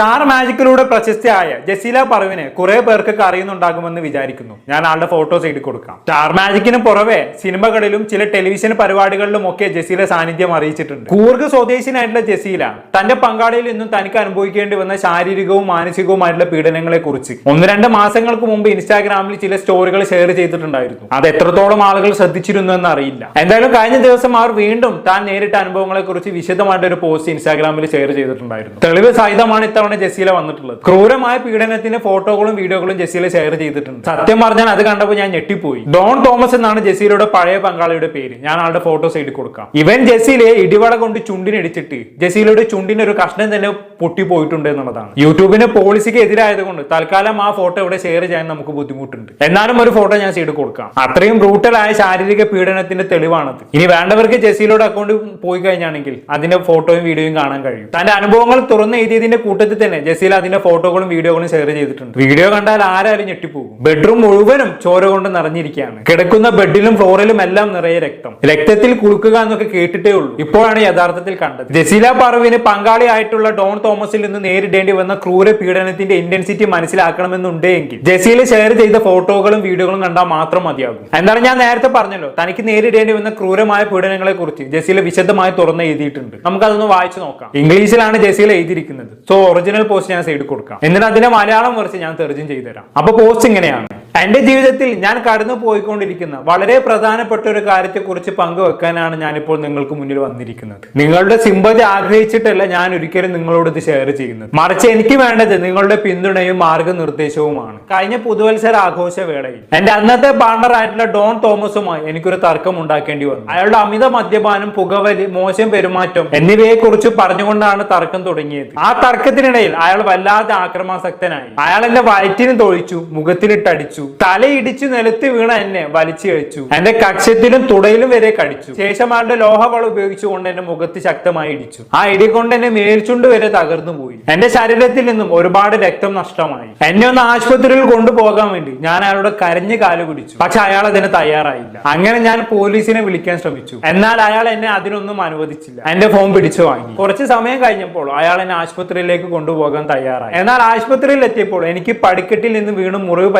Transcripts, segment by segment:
Star മാജിക്കിലൂടെ പ്രശസ്തിയായ Jaseela പറവിനെ കുറെ പേർക്ക് അറിയുന്നുണ്ടാകുമെന്ന് വിചാരിക്കുന്നു. ഞാൻ ആളുടെ ഫോട്ടോസ് എഴുതി കൊടുക്കാം. സ്റ്റാർ മാജിക്കിന് പുറമെ സിനിമകളിലും ചില ടെലിവിഷൻ പരിപാടികളിലും ഒക്കെ ജസീല സാന്നിധ്യം അറിയിച്ചിട്ടുണ്ട്. കൂർഗ് സ്വദേശിനായിട്ടുള്ള ജസീല തന്റെ പങ്കാളിയിൽ നിന്നും തനിക്ക് അനുഭവിക്കേണ്ടി വന്ന ശാരീരികവും മാനസികവുമായിട്ടുള്ള പീഡനങ്ങളെ കുറിച്ച് ഒന്ന് രണ്ട് മാസങ്ങൾക്ക് മുമ്പ് ഇൻസ്റ്റാഗ്രാമിൽ ചില സ്റ്റോറികൾ ഷെയർ ചെയ്തിട്ടുണ്ടായിരുന്നു. അത് എത്രത്തോളം ആളുകൾ ശ്രദ്ധിച്ചിരുന്നു എന്ന് അറിയില്ല എന്തായാലും കഴിഞ്ഞ ദിവസം അവർ വീണ്ടും താൻ നേരിട്ട അനുഭവങ്ങളെ കുറിച്ച് വിശദമായിട്ട് ഒരു പോസ്റ്റ് ഇൻസ്റ്റാഗ്രാമിൽ ഷെയർ ചെയ്തിട്ടുണ്ടായിരുന്നു. തെളിവ് സഹിതമാണ് ഇത്തവണ ജസീല വന്നിട്ടുള്ളത്. ക്രൂരമായ പീഡനത്തിന്റെ ഫോട്ടോകളും വീഡിയോകളും ജസീല ഷെയർ ചെയ്തിട്ടുണ്ട്. സത്യം പറഞ്ഞാൽ അത് കണ്ടപ്പോൾ ഞാൻ ഞെട്ടിപ്പോയി. ഡോൺ തോമസ് എന്നാണ് ജസീലയുടെ പഴയ പങ്കാളിയുടെ പേര്. ഞാൻ ആളുടെ ഫോട്ടോസ് എഴുതി കൊടുക്കാം. ഇവൻ ജസീലയെ ഇടിവള കൊണ്ട് ചുണ്ടിനടിച്ചിട്ട് ജസീലയുടെ ചുണ്ടിന് ഒരു കഷ്ണം തന്നെ പൊട്ടിപ്പോയിട്ടുണ്ട് എന്നുള്ളതാണ് യൂട്യൂബിന്റെ പോളിസിക്ക് എതിരായതുകൊണ്ട് തൽക്കാലം ആ ഫോട്ടോ ഇവിടെ ഷെയർ ചെയ്യാൻ നമുക്ക് ബുദ്ധിമുട്ടുണ്ട്. എന്നാലും ഒരു ഫോട്ടോ ഞാൻ ചെയ്ത് കൊടുക്കാം. അത്രയും ബ്രൂട്ടലായ ശാരീരിക പീഡനത്തിന്റെ തെളിവാണത്. ഇനി വേണ്ടവർക്ക് ജെസിലോട് അക്കൗണ്ട് പോയി കഴിഞ്ഞാണെങ്കിൽ അതിന്റെ ഫോട്ടോയും വീഡിയോയും കാണാൻ കഴിയും. തന്റെ അനുഭവങ്ങൾ തുറന്ന് എഴുതിയതിന്റെ കൂട്ടത്തിൽ തന്നെ ജസീൽ അതിന്റെ ഫോട്ടോകളും വീഡിയോകളും ഷെയർ ചെയ്തിട്ടുണ്ട്. വീഡിയോ കണ്ടാൽ ആരായാലും ഞെട്ടിപ്പോകും. ബെഡ്റൂം മുഴുവനും ചോര കൊണ്ട് നിറഞ്ഞിരിക്കുകയാണ്. കിടക്കുന്ന ബെഡിലും ഫ്ലോറിലും എല്ലാം നിറയെ രക്തം. രക്തത്തിൽ കുളുക്കുക എന്നൊക്കെ കേട്ടിട്ടേ ഉള്ളൂ. ഇപ്പോഴാണ് യഥാർത്ഥത്തിൽ കണ്ടത്. ജസീല പറവിന് പങ്കാളിയായിട്ടുള്ള ഡോൺ തോമസിൽ നിന്ന് നേരിടേണ്ടി വന്ന ക്രൂര പീഡനത്തിന്റെ ഇന്റൻസിറ്റി മനസ്സിലാക്കണമെന്നുണ്ടെങ്കിൽ ജസീൽ ഷെയർ ചെയ്ത ഫോട്ടോകളും വീഡിയോകളും കണ്ടാൽ മാത്രം മതിയാകും. എന്താണ് ഞാൻ നേരത്തെ പറഞ്ഞല്ലോ? തനിക്ക് നേരിടേണ്ടി വന്ന ക്രൂരമായ പീഡനങ്ങളെ കുറിച്ച് ജസീൽ വിശദമായി തുറന്ന് എഴുതിയിട്ടുണ്ട്. നമുക്കതൊന്ന് വായിച്ചു നോക്കാം. ഇംഗ്ലീഷിലാണ് ജസീൽ എഴുതിയിരിക്കുന്നത്. സോ ഒറിജിനൽ പോസ്റ്റ് ഞാൻ സൈഡിൽ കൊടുക്കാം. എന്നിട്ട് അതിന്റെ മലയാളം വെർഷൻ ഞാൻ തെർജും ചെയ്തു തരാം അപ്പൊ പോസ്റ്റ് ഇങ്ങനെയാണ്. എന്റെ ജീവിതത്തിൽ ഞാൻ കടന്നു പോയിക്കൊണ്ടിരിക്കുന്ന വളരെ പ്രധാനപ്പെട്ട ഒരു കാര്യത്തെക്കുറിച്ച് പങ്കുവെക്കാനാണ് ഞാനിപ്പോൾ നിങ്ങൾക്ക് മുന്നിൽ വന്നിരിക്കുന്നത്. നിങ്ങളുടെ സിമ്പതി ആഗ്രഹിച്ചിട്ടല്ല ഞാൻ ഒരിക്കലും നിങ്ങളോട് ഇത് ഷെയർ ചെയ്യുന്നത്. മറിച്ച് എനിക്ക് വേണ്ടത് നിങ്ങളുടെ പിന്തുണയും മാർഗനിർദ്ദേശവുമാണ് കഴിഞ്ഞ പുതുവത്സര ആഘോഷ വേളയിൽ എന്റെ അന്നത്തെ പാർട്ണർ ആയിട്ടുള്ള ഡോൺ തോമസുമായി എനിക്കൊരു തർക്കം ഉണ്ടാക്കേണ്ടി വന്നു. അയാളുടെ അമിത മദ്യപാനം പുകവലി മോശം പെരുമാറ്റം എന്നിവയെക്കുറിച്ച് പറഞ്ഞുകൊണ്ടാണ് തർക്കം തുടങ്ങിയത്. ആ തർക്കത്തിനിടയിൽ അയാൾ വല്ലാതെ ആക്രമാസക്തനായി. അയാൾ എന്റെ വയറ്റിന് തൊഴിച്ചു മുഖത്തിലിട്ടടിച്ചു തലയിടിച്ചു നിലത്ത് വീണ എന്നെ വലിച്ചു കഴിച്ചു. എന്റെ കക്ഷത്തിലും തുടയിലും വരെ കടിച്ചു. ശേഷം ആളുടെ ലോഹവള ഉപയോഗിച്ചുകൊണ്ട് എന്റെ മുഖത്ത് ശക്തമായി ഇടിച്ചു. ആ ഇടി കൊണ്ട് എന്നെ മേൽച്ചുണ്ട് വരെ തകർന്നു പോയി. എന്റെ ശരീരത്തിൽ നിന്നും ഒരുപാട് രക്തം നഷ്ടമായി. എന്നെ ഒന്ന് ആശുപത്രിയിൽ കൊണ്ടുപോകാൻ വേണ്ടി ഞാൻ അയാളോട് കരഞ്ഞു കാലു പിടിച്ചു. പക്ഷെ അയാൾ അതിന് തയ്യാറായില്ല. അങ്ങനെ ഞാൻ പോലീസിനെ വിളിക്കാൻ ശ്രമിച്ചു. എന്നാൽ അയാൾ എന്നെ അതിനൊന്നും അനുവദിച്ചില്ല. എന്റെ ഫോൺ പിടിച്ചു വാങ്ങി. കുറച്ച് സമയം കഴിഞ്ഞപ്പോൾ അയാൾ എന്നെ ആശുപത്രിയിലേക്ക് കൊണ്ടുപോകാൻ തയ്യാറായി. എന്നാൽ ആശുപത്രിയിൽ എത്തിയപ്പോൾ എനിക്ക് പടിക്കെട്ടിൽ നിന്ന് വീണ് മുറിവ്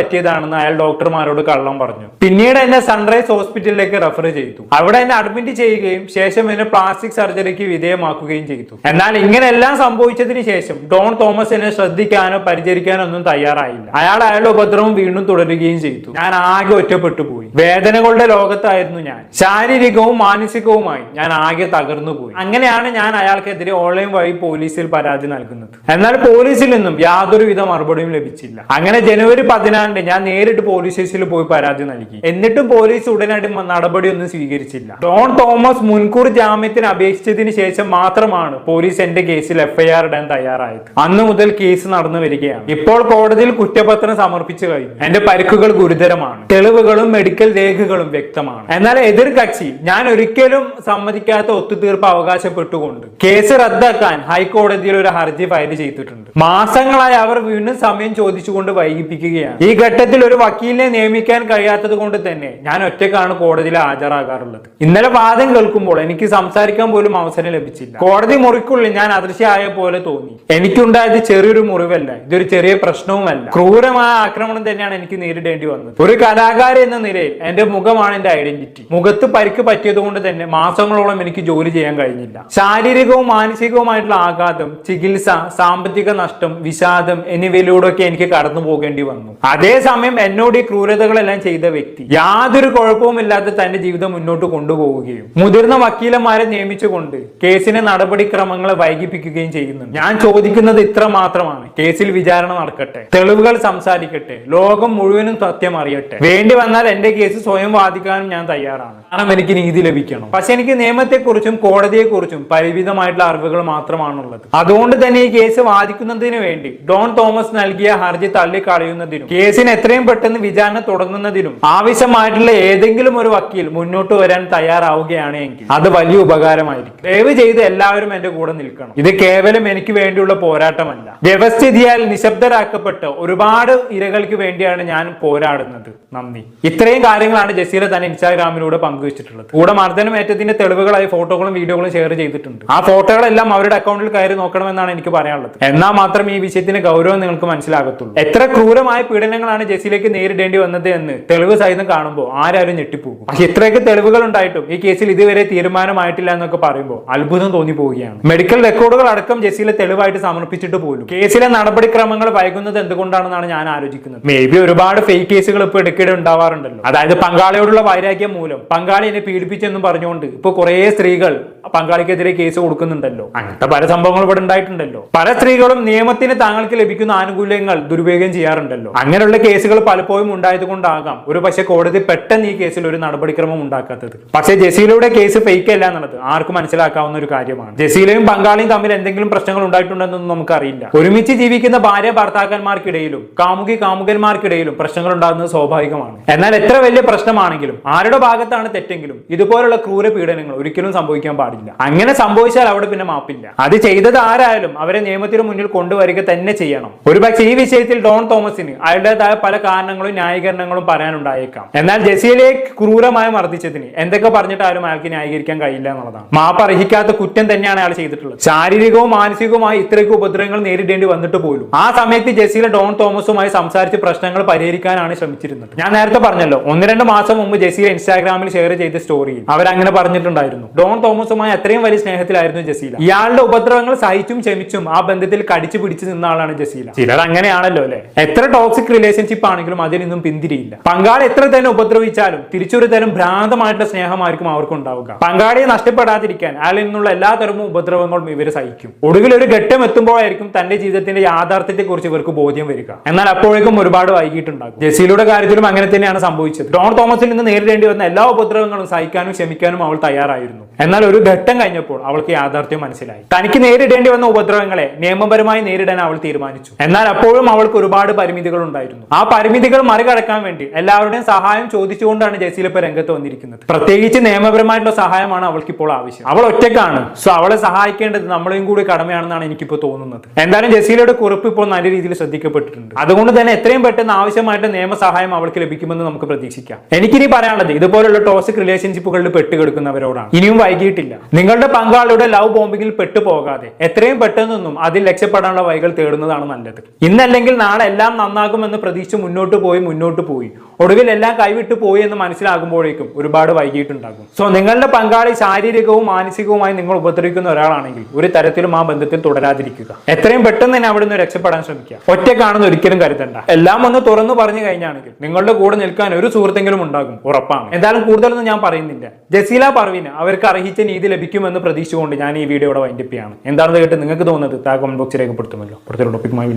പറ്റിയതാണെന്ന് അയാൾ ഡോക്ടർമാരോട് കള്ളം പറഞ്ഞു. പിന്നീട് എന്നെ സൺറൈസ് ഹോസ്പിറ്റലിലേക്ക് റെഫർ ചെയ്തു. അവിടെ എന്നെ അഡ്മിറ്റ് ചെയ്യുകയും ശേഷം എന്നെ പ്ലാസ്റ്റിക് സർജറിക്ക് വിധേയമാക്കുകയും ചെയ്തു. എന്നാൽ ഇങ്ങനെയെല്ലാം സംഭവിച്ചതിന് ശേഷം ഡോൺ തോമസ് എന്നെ ശ്രദ്ധിക്കാനോ പരിചരിക്കാനോ ഒന്നും തയ്യാറായില്ല. അയാൾ അയാളുടെ ഉപദ്രവം വീണ്ടും തുടരുകയും ചെയ്തു. ഞാൻ ആകെ ഒറ്റപ്പെട്ടു പോയി. വേദനകളുടെ ലോകത്തായിരുന്നു ഞാൻ. ശാരീരികവും മാനസികവുമായി ഞാൻ ആകെ തകർന്നു പോയി. അങ്ങനെയാണ് ഞാൻ അയാൾക്കെതിരെ ഓൺലൈൻ വഴി പോലീസിൽ പരാതി നൽകുന്നത്. എന്നാൽ പോലീസിൽ നിന്നും യാതൊരുവിധ മറുപടിയും ലഭിച്ചില്ല. അങ്ങനെ ജനുവരി പതിനാലിന് ഞാൻ നേരിട്ട് പോലീസ് സ്റ്റേഷനിൽ പോയി പരാതി നൽകി. എന്നിട്ടും പോലീസ് ഉടനടി നടപടിയൊന്നും സ്വീകരിച്ചില്ല. ഡോൺ തോമസ് മുൻകൂർ ജാമ്യത്തിന് അപേക്ഷിച്ചതിന് ശേഷം മാത്രമാണ് പോലീസ് എന്റെ കേസിൽ എഫ്ഐആർ ഇടാൻ തയ്യാറായത്. അന്ന് മുതൽ കേസ് നടന്നു വരികയാണ്. ഇപ്പോൾ കോടതിയിൽ കുറ്റപത്രം സമർപ്പിച്ചു കഴിഞ്ഞു. എന്റെ പരിക്കുകൾ ഗുരുതരമാണ്. തെളിവുകളും മെഡിക്കൽ രേഖകളും വ്യക്തമാണ്. എന്നാൽ എതിർ കക്ഷി ഞാൻ ഒരിക്കലും സമ്മതിക്കാത്ത ഒത്തുതീർപ്പ് അവകാശപ്പെട്ടുകൊണ്ട് കേസ് റദ്ദാക്കാൻ ഹൈക്കോടതിയിൽ ഒരു ഹർജി ഫയൽ ചെയ്തിട്ടുണ്ട്. മാസങ്ങളായി അവർ വീണ്ടും സമയം ചോദിച്ചുകൊണ്ട് വൈകിപ്പിക്കുകയാണ്. ഈ ഘട്ടത്തിൽ ഒരു വക്കീലിനെ നിയമിക്കാൻ കഴിയാത്തത് കൊണ്ട് തന്നെ ഞാൻ ഒറ്റക്കാണ് കോടതിയിൽ ഹാജരാകാറുള്ളത്. ഇന്നലെ വാദം കേൾക്കുമ്പോൾ എനിക്ക് സംസാരിക്കാൻ പോലും അവസരം ലഭിച്ചില്ല. കോടതി മുറിക്കുള്ളിൽ ഞാൻ അദൃശ്യമായ പോലെ തോന്നി. എനിക്കുണ്ടായത് ചെറിയൊരു മുറിവല്ല ഇതൊരു ചെറിയ പ്രശ്നവുമല്ല. ക്രൂരമായ ആക്രമണം തന്നെയാണ് എനിക്ക് നേരിടേണ്ടി വന്നത്. ഒരു കലാകാരൻ എന്ന നിലയിൽ എന്റെ മുഖമാണ് എന്റെ ഐഡന്റിറ്റി. മുഖത്ത് പരിക്ക് പറ്റിയത് കൊണ്ട് തന്നെ മാസങ്ങളോളം എനിക്ക് ജോലി ചെയ്യാൻ കഴിഞ്ഞില്ല. ശാരീരികവും മാനസികവുമായിട്ടുള്ള ആഘാതം ചികിത്സ സാമ്പത്തിക നഷ്ടം വിഷാദം എന്നിവയിലൂടെയൊക്കെ എനിക്ക് കടന്നു പോകേണ്ടി വന്നു. അതേസമയം എന്നോട് ഈ ക്രൂരതകളെല്ലാം ചെയ്ത വ്യക്തി യാതൊരു കുഴപ്പവുമില്ലാതെ തന്റെ ജീവിതം മുന്നോട്ട് കൊണ്ടുപോവുകയും മുതിർന്ന വക്കീലന്മാരെ നിയമിച്ചുകൊണ്ട് കേസിന്റെ നടപടിക്രമങ്ങളെ വൈകിപ്പിക്കുകയും ചെയ്യുന്നു ഞാൻ ചോദിക്കുന്നത് ഇത്ര മാത്രമാണ്. കേസിൽ വിചാരണ നടക്കട്ടെ. തെളിവുകൾ സംസാരിക്കട്ടെ. ലോകം മുഴുവനും സത്യം അറിയട്ടെ. വേണ്ടി വന്നാൽ എന്റെ കേസ് സ്വയം വാദിക്കാനും ഞാൻ തയ്യാറാണ്. കാരണം എനിക്ക് നീതി ലഭിക്കണം. പക്ഷെ എനിക്ക് നിയമത്തെക്കുറിച്ചും കോടതിയെക്കുറിച്ചും പരിമിതമായിട്ടുള്ള അറിവുകൾ മാത്രമാണുള്ളത്. അതുകൊണ്ട് തന്നെ ഈ കേസ് വാദിക്കുന്നതിന് വേണ്ടി ഡോൺ തോമസ് നൽകിയ ഹർജി തള്ളിക്കളയുന്നതിനും കേസിന് എത്രയും പെട്ടെന്ന് വിചാരണ തുടങ്ങുന്നതിനും ആവശ്യമായിട്ടുള്ള ഏതെങ്കിലും ഒരു വക്കീൽ മുന്നോട്ട് വരാൻ തയ്യാറാവുകയാണ് എങ്കിൽ അത് വലിയ ഉപകാരമായിരിക്കും. ദയവ് ചെയ്ത് എല്ലാവരും എന്റെ കൂടെ നിൽക്കണം. ഇത് കേവലം എനിക്ക് വേണ്ടിയുള്ള പോരാട്ടമല്ല. വ്യവസ്ഥിതിയാൽ നിശബ്ദരാക്കപ്പെട്ട് ഒരുപാട് ഇരകൾക്ക് വേണ്ടിയാണ് ഞാൻ പോരാടുന്നത്. നന്ദി. ഇത്രയും കാര്യങ്ങളാണ് ജസീല തന്നെ ഇൻസ്റ്റാഗ്രാമിലൂടെ പങ്കുവച്ചിട്ടുള്ളത്. കൂടെ മർദ്ദനമേറ്റത്തിന്റെ തെളിവുകളായി ഫോട്ടോകളും വീഡിയോകളും ഷെയർ ചെയ്തിട്ടുണ്ട്. ആ ഫോട്ടോകളെല്ലാം അവരുടെ അക്കൗണ്ടിൽ കയറി നോക്കണമെന്നാണ് എനിക്ക് പറയാനുള്ളത്. എന്നാൽ മാത്രം ഈ വിഷയത്തിന്റെ ഗൗരവം നിങ്ങൾക്ക് മനസ്സിലാകത്തുള്ളൂ. എത്ര ക്രൂരമായ പീഡനങ്ങളാണ് ജസീലയ്ക്ക് നേരിടേണ്ടി വന്നത് എന്ന് തെളിവ് സഹിതം കാണുമ്പോൾ ആരാരും ഞെട്ടിപ്പോകും. പക്ഷെ ഇത്രയൊക്കെ തെളിവുകൾ ഉണ്ടായിട്ടും ഈ കേസിൽ ഇതുവരെ തീരുമാനമായിട്ടില്ല എന്നൊക്കെ പറയുമ്പോൾ അത്ഭുതം തോന്നി പോവുകയാണ് മെഡിക്കൽ റെക്കോർഡുകൾ അടക്കം ജെസ്സിയിലെ തെളിവായിട്ട് സമർപ്പിച്ചിട്ട് പോലും കേസിലെ നടപടിക്രമങ്ങൾ വൈകുന്നത് എന്തുകൊണ്ടാണെന്നാണ് ഞാൻ ആലോചിക്കുന്നത്. മേ ബി ഒരുപാട് ഫേക്ക് കേസുകൾ ഇപ്പോൾ ഇടയ്ക്കിടെ ഉണ്ടാവാറുണ്ടല്ലോ. അതായത് പങ്കാളിയോടുള്ള വൈരാഗ്യം മൂലം പങ്കാളി എന്നെ പീഡിപ്പിച്ചെന്നും പറഞ്ഞുകൊണ്ട് ഇപ്പൊ കുറേ സ്ത്രീകൾ പങ്കാളിക്കെതിരെ കേസ് കൊടുക്കുന്നുണ്ടല്ലോ. അങ്ങനത്തെ പല സംഭവങ്ങളും ഇവിടെ ഉണ്ടായിട്ടുണ്ടല്ലോ. പല സ്ത്രീകളും നിയമത്തിന് താങ്കൾക്ക് ലഭിക്കുന്ന ആനുകൂല്യങ്ങൾ ദുരുപയോഗം ചെയ്യാറുണ്ടല്ലോ. അങ്ങനെയുള്ള കേസുകൾ പലപ്പോഴും ഉണ്ടായത് കൊണ്ടാകാം ഒരു പക്ഷേ കോടതി പെട്ടെന്ന് ഈ കേസിൽ ഒരു നടപടിക്രമം ഉണ്ടാക്കാത്തത്. പക്ഷേ ജസീലയുടെ കേസ് ഫേക്ക് അല്ല എന്നുള്ളത് ആർക്കും മനസ്സിലാക്കാവുന്ന ഒരു കാര്യമാണ്. ജസീലയും ബംഗാളിയും തമ്മിൽ എന്തെങ്കിലും പ്രശ്നങ്ങൾ ഉണ്ടായിട്ടുണ്ടെന്നൊന്നും നമുക്കറിയില്ല. ഒരുമിച്ച് ജീവിക്കുന്ന ഭാര്യ ഭർത്താക്കന്മാർക്കിടയിലും കാമുകി കാമുകന്മാർക്കിടയിലും പ്രശ്നങ്ങൾ ഉണ്ടാകുന്നത് സ്വാഭാവികമാണ്. എന്നാൽ എത്ര വലിയ പ്രശ്നമാണെങ്കിലും ആരുടെ ഭാഗത്താണ് തെറ്റെങ്കിലും ഇതുപോലുള്ള ക്രൂര പീഡനങ്ങൾ ഒരിക്കലും സംഭവിക്കാൻ പാടില്ല. അങ്ങനെ സംഭവിച്ചാൽ അവിടെ പിന്നെ മാപ്പില്ല. അത് ചെയ്തത് ആരായാലും അവരെ നിയമത്തിന് മുന്നിൽ കൊണ്ടുവരിക തന്നെ ചെയ്യണം. ഒരുപക്ഷെ ഈ വിഷയത്തിൽ ഡോൺ തോമസിന് അയാളുടേതായ പല കാരണങ്ങളും ന്യായീകരണങ്ങളും പറയാനുണ്ടായേക്കാം. എന്നാൽ ജസീലയെ ക്രൂരമായി മർദ്ദിച്ചതിന് എന്തൊക്കെ പറഞ്ഞിട്ട് ആരും അയാൾക്ക് ന്യായീകരിക്കാൻ കഴിയില്ല എന്നുള്ളതാണ്. മാപ്പ് അർഹിക്കാത്ത കുറ്റം തന്നെയാണ് അയാൾ ചെയ്തിട്ടുള്ളത്. ശാരീരികവും മാനസികവുമായി ഇത്രയ്ക്ക് ഉപദ്രവങ്ങൾ നേരിടേണ്ടി വന്നിട്ട് പോലും. ആ സമയത്ത് ജസീല ഡോൺ തോമസുമായി സംസാരിച്ച് പ്രശ്നങ്ങൾ പരിഹരിക്കാനാണ് ശ്രമിച്ചിരുന്നത്. ഞാൻ നേരത്തെ പറഞ്ഞല്ലോ ഒന്ന് രണ്ട് മാസം മുമ്പ് ജസീല ഇൻസ്റ്റാഗ്രാമിൽ ഷെയർ ചെയ്ത സ്റ്റോറിയിൽ അവരങ്ങനെ പറഞ്ഞിട്ടുണ്ടായിരുന്നു. ഡോൺ തോമസുമായി അത്രയും വലിയ സ്നേഹത്തിലായിരുന്നു ജസീല ഇയാളുടെ ഉപദ്രവങ്ങൾ സഹിച്ചും ക്ഷമിച്ചും ആ ബന്ധത്തിൽ കടിച്ചു പിടിച്ചു നിന്ന ആളാണ് ജസീല ചിലർ അങ്ങനെയാണല്ലോ അല്ലെ? എത്ര ടോക്സിക് റിലേഷൻഷിപ്പ് ആണെങ്കിലും അതിൽ നിന്നും പിന്തിരിയില്ല. പങ്കാളി എത്ര തന്നെ ഉപദ്രവിച്ചാലും തിരിച്ചൊരു തരം ഭ്രാന്തമായിട്ടുള്ള സ്നേഹമായിരിക്കും അവർക്ക് ഉണ്ടാവുക. പങ്കാളിയെ നഷ്ടപ്പെടാതിരിക്കാൻ അയാളിൽ നിന്നുള്ള എല്ലാ തരവും ഉപദ്രവങ്ങളും ഇവർ സഹിക്കും. ഒടുവിൽ ഒരു ഘട്ടം എത്തുമ്പോഴായിരിക്കും തന്റെ ജീവിതത്തിന്റെ യാഥാർത്ഥ്യത്തെ കുറിച്ച് ഇവർക്ക് ബോധ്യം വരിക. എന്നാൽ അപ്പോഴേക്കും ഒരുപാട് വൈകിട്ടുണ്ടാകും ജസീലയുടെ കാര്യത്തിലും അങ്ങനെ തന്നെയാണ് സംഭവിച്ചത്. ഡോൺ തോമസിൽ നിന്ന് നേരിടേണ്ടി വന്ന എല്ലാ ഉപദ്രവങ്ങളും സഹിക്കാനും ക്ഷമിക്കാനും അവൾ തയ്യാറായിരുന്നു. എന്നാൽ ഒരു ഘട്ടം കഴിഞ്ഞപ്പോൾ അവൾക്ക് യാഥാർത്ഥ്യം മനസ്സിലായി. തനിക്ക് നേരിടേണ്ടി വന്ന ഉപദ്രവങ്ങളെ നിയമപരമായി നേരിടാൻ അവൾ തീരുമാനിച്ചു. എന്നാൽ അപ്പോഴും അവൾക്ക് ഒരുപാട് പരിമിതികൾ ഉണ്ടായിരുന്നു. ആ പരിമിതികൾ മറികടക്കാൻ വേണ്ടി എല്ലാവരുടെയും സഹായം ചോദിച്ചുകൊണ്ടാണ് ജസീൽ ഇപ്പൊ രംഗത്ത് വന്നിരിക്കുന്നത്. പ്രത്യേകിച്ച് നിയമപരമായിട്ടുള്ള സഹായമാണ് അവൾക്ക് ഇപ്പോൾ ആവശ്യം. അവൾ ഒറ്റക്കാണ് സോ അവളെ സഹായിക്കേണ്ടത് നമ്മളെയും കൂടി കടമയാണെന്നാണ് എനിക്കിപ്പോൾ തോന്നുന്നത്. എന്തായാലും ജസീലയുടെ കുറിപ്പ് ഇപ്പോൾ നല്ല രീതിയിൽ ശ്രദ്ധിക്കപ്പെട്ടിട്ടുണ്ട്. അതുകൊണ്ട് തന്നെ എത്രയും പെട്ടെന്ന് ആവശ്യമായിട്ട് നിയമസഹായം അവൾക്ക് ലഭിക്കുമെന്ന് നമുക്ക് പ്രതീക്ഷിക്കാം. എനിക്കിനി പറയാനുള്ളത് ഇതുപോലുള്ള ടോക്സിക് റിലേഷൻഷിപ്പുകളിൽ പെട്ടുകിടക്കുന്നവരോടാണ്. ഇനിയും വൈകിട്ടില്ല നിങ്ങളുടെ പങ്കാളിയുടെ ലവ് ബോംബിങ്ങിൽ പെട്ടുപോകാതെ എത്രയും പെട്ടെന്നൊന്നും അതിൽ രക്ഷപ്പെടാനുള്ള വഴികൾ തേടുന്നതാണ് നല്ലത്. ഇന്നല്ലെങ്കിൽ നാളെ എല്ലാം നന്നാകുമെന്ന് പ്രതീക്ഷിച്ച് മുന്നോട്ട് പോയി മുന്നോട്ട് പോയി. ഒടുവിൽ എല്ലാം കൈവിട്ട് പോയി എന്ന് മനസ്സിലാകുമ്പോഴേക്കും ഒരുപാട് വൈകിട്ടുണ്ടാകും സോ നിങ്ങളുടെ പങ്കാളി ശാരീരികവും മാനസികവുമായി നിങ്ങൾ ഉപദ്രവിക്കുന്ന ഒരാളാണെങ്കിൽ ഒരു തരത്തിലും ആ ബന്ധത്തിൽ തുടരാതിരിക്കുക. എത്രയും പെട്ടെന്ന് തന്നെ അവിടെ നിന്ന് രക്ഷപ്പെടാൻ ശ്രമിക്കുക. ഒറ്റക്കാണെന്ന് ഒരിക്കലും കരുതണ്ട. എല്ലാം ഒന്ന് തുറന്നു പറഞ്ഞു കഴിഞ്ഞാണെങ്കിൽ നിങ്ങളുടെ കൂടെ നിൽക്കാൻ ഒരു സുഹൃത്തെങ്കിലും ഉണ്ടാകും ഉറപ്പാണ്. എന്തായാലും കൂടുതലൊന്നും ഞാൻ പറയുന്നില്ല. ജസീല പർവീന് അവർക്ക് അർഹിച്ച നീതി ലഭിക്കുമെന്ന് പ്രതീക്ഷിച്ചുകൊണ്ട് ഞാൻ ഈ വീഡിയോയുടെ വൈൻഡപ്പ് എന്താണെന്ന് കേട്ട് നിങ്ങൾക്ക് തോന്നുന്നത് താ കമന്റ് ബോക്സിൽ രേഖപ്പെടുത്തുമല്ലോ. ടോപ്പിക്കുമായി